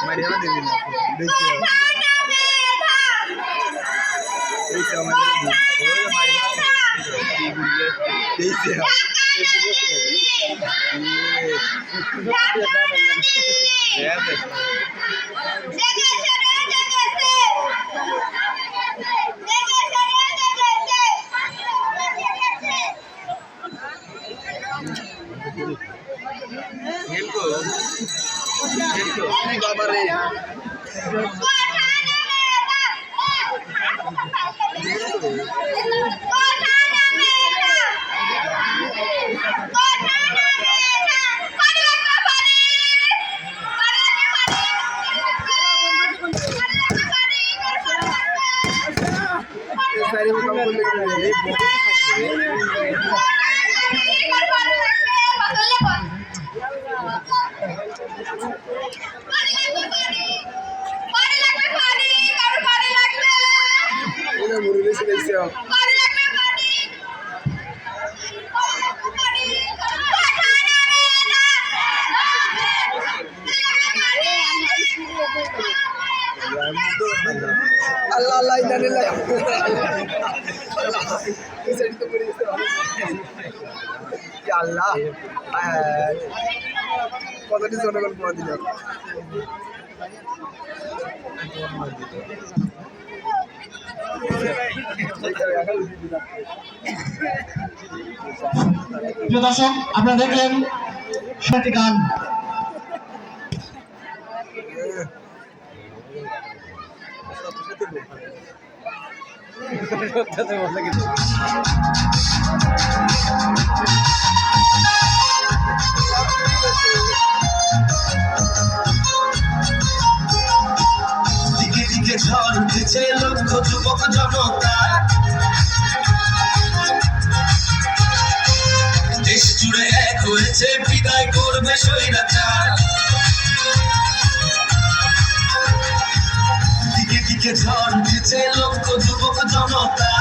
মারিয়া দিবি না দেখি এই সময় ওই মারিয়া দেখি খেলকো খেলকো এটা মুড়ি বেশি দেখছি আল্লাহ আল্লাহ লিল্লাহ এই সাইড তো পড়ে গেছে আল্লাহ কতটি জনগণ পোয়া দিল। প্রিয় দর্শক আপনারা দেখলেন সেটি গান। দিকে দিকে লক্ষ যুবক জনতা। দেশ জুড়ে এক হয়েছে, বিদায় করবে স্বৈরাচার। দিকে দিকে ঝড় উঠেছে, লক্ষ জনতা।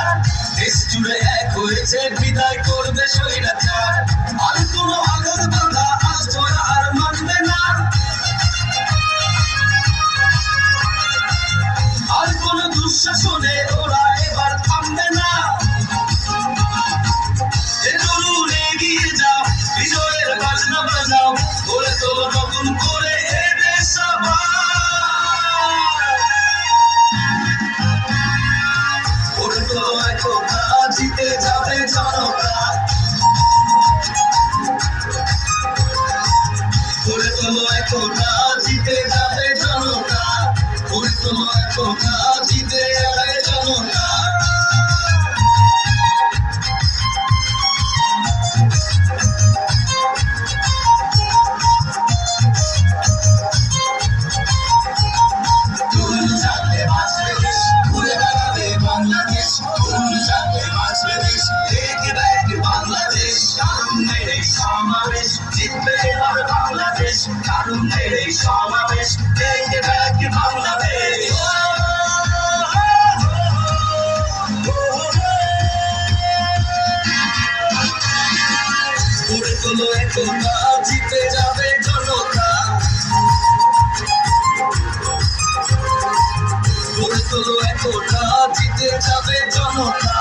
দেশ জুড়ে এক হয়েছে, বিদায় করবে স্বৈরাচার। এক বাংলাদেশ কারণের এই সমাবেশ জিতবে এবার বাংলাদেশ কারণের এই সমাবেশ এক বাংলাদেশ তোলো জিতে যাবে জনতা। গড়ে তোলো একতা জিতে যাবে জনতা।